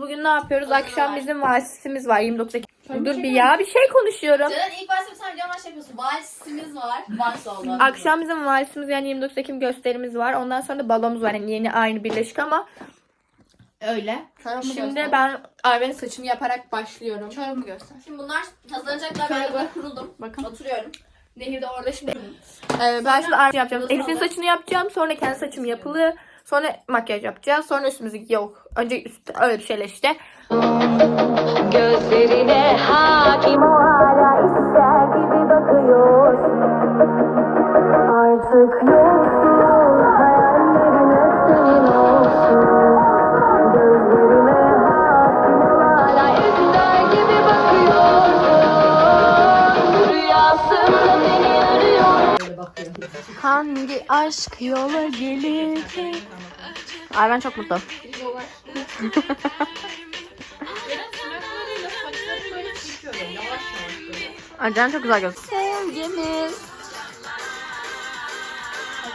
Bugün ne yapıyoruz? Akşam bizim valsimiz var 29 Ekim. Dur bir ya bir şey konuşuyorum. Ceren ilk başta bir tane videolar şey yapıyorsun. Valisimiz var. Vals oldu. Akşam bizim valisimiz yani 29 Ekim gösterimiz var. Ondan sonra da balomuz var. Yani yeni aynı birleşik ama öyle. Şimdi ben Arven'in saçını yaparak başlıyorum. Çorabımı göster. Şimdi bunlar hazırlanacaklar. Ben burada kuruldum. Bakın. Oturuyorum. Nehir de orada şimdi. Ee, ben şimdi Arven yapacağım. Elif'in saçını yapacağım. Sonra kendi saçım yapılı. Sonra makyaj yapacağız. Sonra üstümüzü yok. Önce üst öyle bir şeyler işte. Gözlerine hakim o hala ister gibi bakıyorsun Artık yoksun Hangi aşk yola gelir ki? Arven çok mutlu. Arven çok güzel gözüküyor. Sevgimiz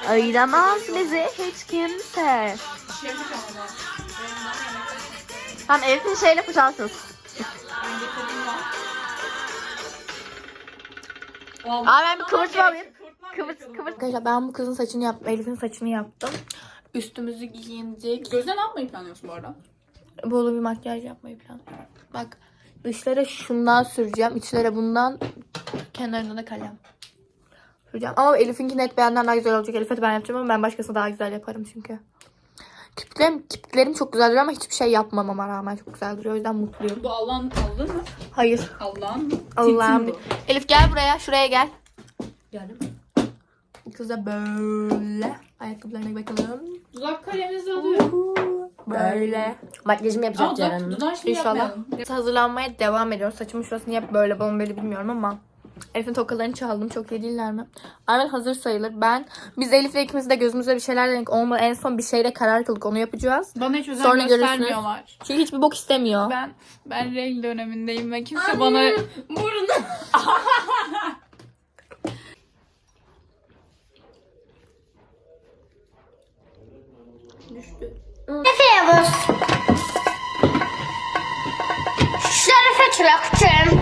ayıramaz bizi hiç kimse. Tamam Elif'in şeyle kuşansın. Abi ben bir kıvırtma alayım. Kıvırt, kıvırt. Arkadaşlar ben bu kızın saçını yaptım. Elif'in saçını yaptım. Üstümüzü giyindik. Gözüne ne yapmayı planlıyorsun bu arada? Bolu bir makyaj yapmayı planlıyorum. Bak dışlara şundan süreceğim. içlere bundan. Kenarına da kalem. Süreceğim. Ama Elif'inki net benden daha güzel olacak. Elif'e ben yapacağım ama ben başkasına daha güzel yaparım çünkü. Kirpiklerim, kirpiklerim çok güzel duruyor ama hiçbir şey yapmamama rağmen çok güzel duruyor. O yüzden mutluyum. Bu Allah'ın aldın mı? Hayır. Allah'ın mı? Allah'ım. Elif gel buraya. Şuraya gel. Geldim. Kız da böyle. Ayakkabılarına bakalım. Dudak kaleminizi alıyorum. Böyle. Makyajımı yapacak Ceren dudak, şimdi İnşallah. yapmayalım. Hazırlanmaya devam ediyoruz. Saçımın şurası niye böyle bombeli bilmiyorum ama. Elif'in tokalarını çaldım. Çok iyi değiller mi? Arven hazır sayılır. Ben, biz Elif'le ikimiz de gözümüzde bir şeyler denedik. Olmadı. En son bir şeyle karar kıldık. Onu yapacağız. Bana hiç özen Sonra görürsünüz. göstermiyorlar. Çünkü hiçbir bok istemiyor. Ben ben renk dönemindeyim ve kimse bana burnu Yavuz. Şerefe çıraktım.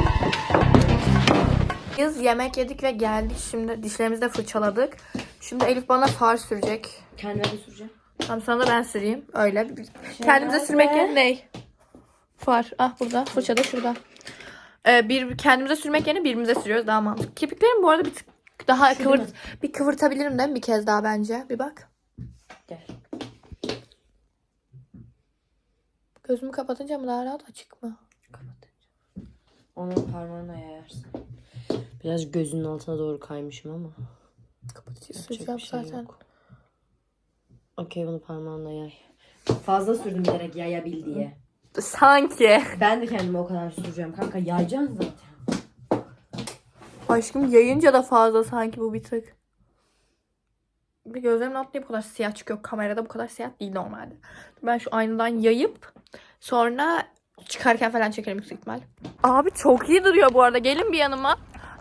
Biz yemek yedik ve geldik. Şimdi dişlerimizi de fırçaladık. Şimdi Elif bana far sürecek. Kendime de süreceğim. Tamam sana da ben süreyim. Öyle. Kendimize sürmek yerine ney? Far. Ah burada. Fırça da şurada. Ee, bir kendimize sürmek yerine birbirimize sürüyoruz. Daha mantıklı. Kirpiklerim bu arada bir tık daha kıvırt, bir kıvırtabilirim değil mi bir kez daha bence? Bir bak. Gel. Gözümü kapatınca mı daha rahat açık mı? Onu parmağına yayarsın. Biraz gözünün altına doğru kaymışım ama. Kapatıcı Yapacak süreceğim şey zaten. yok. Okey bunu parmağınla yay. Fazla sürdüm bilerek yayabil diye. Sanki. Ben de kendime o kadar süreceğim kanka. Yayacaksın zaten. Aşkım yayınca da fazla sanki bu bir tık. Bir gözlerimin altı niye bu kadar siyah çıkıyor? Kamerada bu kadar siyah değil normalde. Ben şu aynadan yayıp sonra çıkarken falan çekerim yüksek ihtimal. Abi çok iyi duruyor bu arada. Gelin bir yanıma.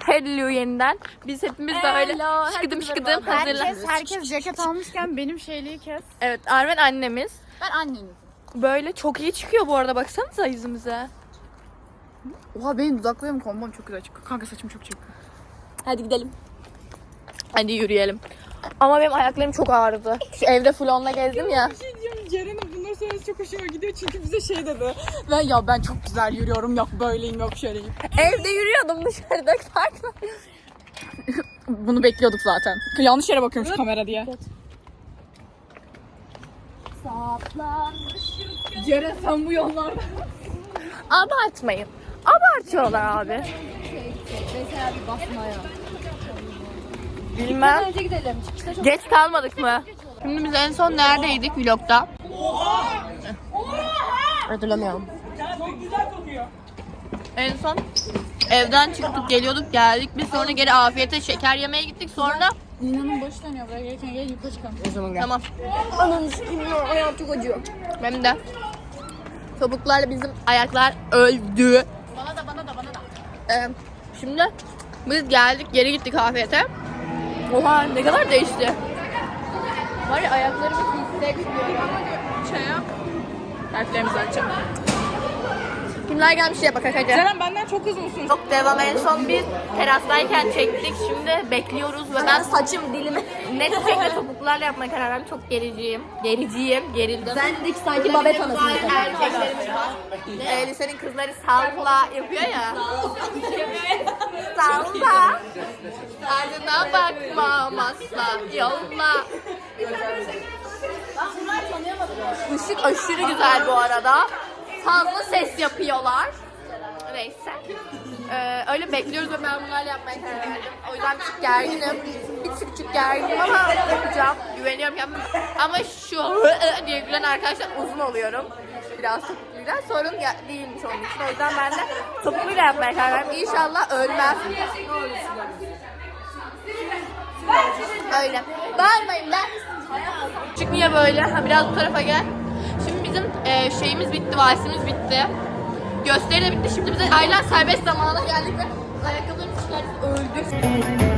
Hello yeniden. Biz hepimiz de öyle şıkıdım şıkıdım hazırlan. Herkes, herkes ceket almışken benim şeyliği kes. Evet Arven annemiz. Ben annenim. Böyle çok iyi çıkıyor bu arada baksanıza yüzümüze. Oha benim dudaklarım kombom çok güzel çıkıyor. Kanka saçım çok çirkin. Hadi gidelim. Hadi yürüyelim. Ama benim ayaklarım çok ağrıdı. Şu evde full onunla gezdim ya. Bir şey Ceren'in çok hoşuma gidiyor çünkü bize şey dedi. Ben ya ben çok güzel yürüyorum yok böyleyim yok şöyleyim. Evde yürüyordum dışarıda farklı. Bunu bekliyorduk zaten. Yanlış yere bakıyormuş kamera diye. Ceren sen bu yollarda. Abartmayın. Abartıyorlar abi. Mesela bir basmaya. Bilmem. Önce gidelim. Geç kalmadık mı? Şimdi biz en son neredeydik vlogda? hatırlamıyorum. En son evden çıktık geliyorduk geldik. Biz sonra geri afiyete şeker yemeye gittik. Sonra Nina'nın başı dönüyor buraya gelirken gel yukarı çıkalım. O zaman gel. tamam. Ananı sikimiyor. Ayağım çok acıyor. Benim de. Topuklarla bizim ayaklar öldü. Bana da bana da bana da. Ee, şimdi biz geldik geri gittik afiyete. Oha ne kadar değişti. Var ya ayaklarımı hissetmiyorum. Çaya. Harflerimizi açalım. Kimler gelmiş diye bak hadi. Ceren benden çok uzunsun. Çok devam en son biz terastayken çektik. Şimdi bekliyoruz ve ben saçım dilimi net şekilde topuklarla yapmaya karar verdim. Çok gericiyim. Gericiyim. Gerildim. Ben de sanki babet anasını erkeklerimiz var. Ee, lisenin kızları salsa yapıyor ya. salsa. Ardına bakmam asla. Yolma. Işık aşırı güzel bu arada. Fazla ses yapıyorlar. Neyse. Ee, öyle bekliyoruz ve ben bunlarla yapmaya karar verdim. O yüzden bir tık gerginim. Bir tık küçük gerginim ama yapacağım. Güveniyorum kendime. Ama şu diye gülen arkadaşlar uzun oluyorum. Biraz topukluyla. Sorun ya, değilmiş onun için. O yüzden ben de topukluyla yapmaya karar verdim. İnşallah ölmem. Öyle. Bağırmayın ben. Çık niye böyle? Ha, biraz bu tarafa gel. Şimdi bizim e, şeyimiz bitti, valsimiz bitti. Gösteri de bitti. Şimdi bize aylar serbest zamana geldik ve ayakkabılarımızı çıkartıp öldük.